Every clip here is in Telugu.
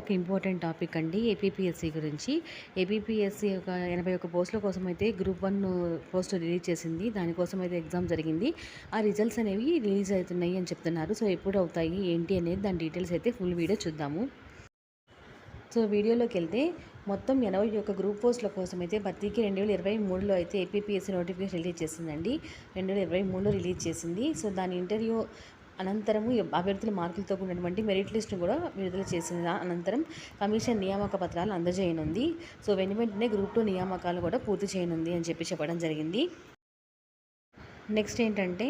ఒక ఇంపార్టెంట్ టాపిక్ అండి ఏపీపీఎస్సీ గురించి. ఏపీపీఎస్సీ ఒక ఎనభై ఒక్క పోస్టుల కోసం అయితే గ్రూప్ వన్ పోస్ట్ రిలీజ్ చేసింది. దానికోసం అయితే ఎగ్జామ్ జరిగింది. ఆ రిజల్ట్స్ అనేవి రిలీజ్ అవుతున్నాయి అని చెప్తున్నారు. సో ఎప్పుడు అవుతాయి? ఏంటి అనేది దాని డీటెయిల్స్ అయితే ఫుల్ వీడియో చూద్దాము. సో వీడియోలోకి వెళ్తే మొత్తం ఎనభై ఒక్క గ్రూప్ పోస్టుల కోసం అయితే భర్తీకి రెండు వేల ఇరవై మూడులో అయితే ఏపీఎస్సీ నోటిఫికేషన్ రిలీజ్ చేసిందండి. రెండు వేల ఇరవై మూడులో రిలీజ్ చేసింది. సో దాని ఇంటర్వ్యూ అనంతరము అభ్యర్థుల మార్కులతో కూడినటువంటి మెరిట్ లిస్టును కూడా విడుదల చేసిన అనంతరం కమిషన్ నియామక పత్రాలు అందజేయనుంది. సో వెను వెంటనే గ్రూప్ టూ నియామకాలు కూడా పూర్తి చేయనుంది అని చెప్పి చెప్పడం జరిగింది. నెక్స్ట్ ఏంటంటే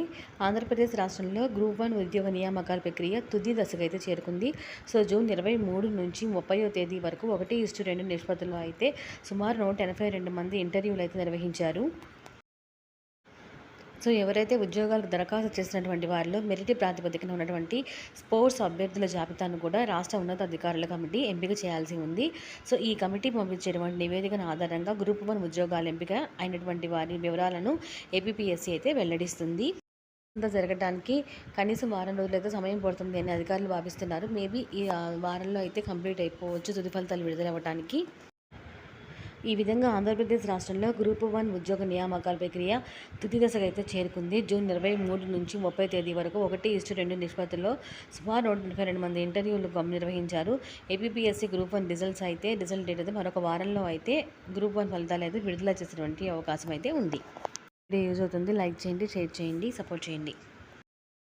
ఆంధ్రప్రదేశ్ రాష్ట్రంలో గ్రూప్ వన్ ఉద్యోగ నియామకాల ప్రక్రియ తుది దశకు అయితే చేరుకుంది. సో జూన్ ఇరవై మూడు నుంచి ముప్పయో తేదీ వరకు ఒకటి ఇస్టు రెండు నిష్పత్తుల్లో అయితే సుమారు నూట ఎనభై రెండు మంది ఇంటర్వ్యూలు అయితే నిర్వహించారు. సో ఎవరైతే ఉద్యోగాలకు దరఖాస్తు చేసినటువంటి వారిలో మెరిట్ ప్రాతిపదికన ఉన్నటువంటి స్పోర్ట్స్ అభ్యర్థుల జాబితాను కూడా రాష్ట్ర ఉన్నతాధికారుల కమిటీ ఎంపిక చేయాల్సి ఉంది. సో ఈ కమిటీ పంపించేటువంటి నివేదికను ఆధారంగా గ్రూప్ వన్ ఉద్యోగాల ఎంపిక అయినటువంటి వారి వివరాలను ఏపీపీఎస్సీ అయితే వెల్లడిస్తుంది. అంతా జరగడానికి కనీసం వారం రోజులు అయితే సమయం పడుతుంది అని అధికారులు భావిస్తున్నారు. మేబీ ఈ వారంలో అయితే కంప్లీట్ అయిపోవచ్చు తుది ఫలితాలు విడుదలవ్వడానికి ఈ విధంగా ఆంధ్రప్రదేశ్ రాష్ట్రంలో గ్రూప్ వన్ ఉద్యోగ నియామకాల ప్రక్రియ తుది దశకు అయితే చేరుకుంది. జూన్ ఇరవై మూడు నుంచి ముప్పై తేదీ వరకు ఒకటి ఇస్టు రెండు నిష్పత్తిలో సుమారు నూట ఎనభై రెండు మంది ఇంటర్వ్యూలు నిర్వహించారు. ఏపీఎస్సీ గ్రూప్ వన్ రిజల్ట్స్ అయితే రిజల్ట్ డేట్ అయితే మరొక వారంలో అయితే గ్రూప్ వన్ ఫలితాలు అయితే విడుదల చేసినటువంటి అవకాశం అయితే ఉంది. వీడియో యూజ్ అవుతుంది. లైక్ చేయండి షేర్ చేయండి సపోర్ట్ చేయండి.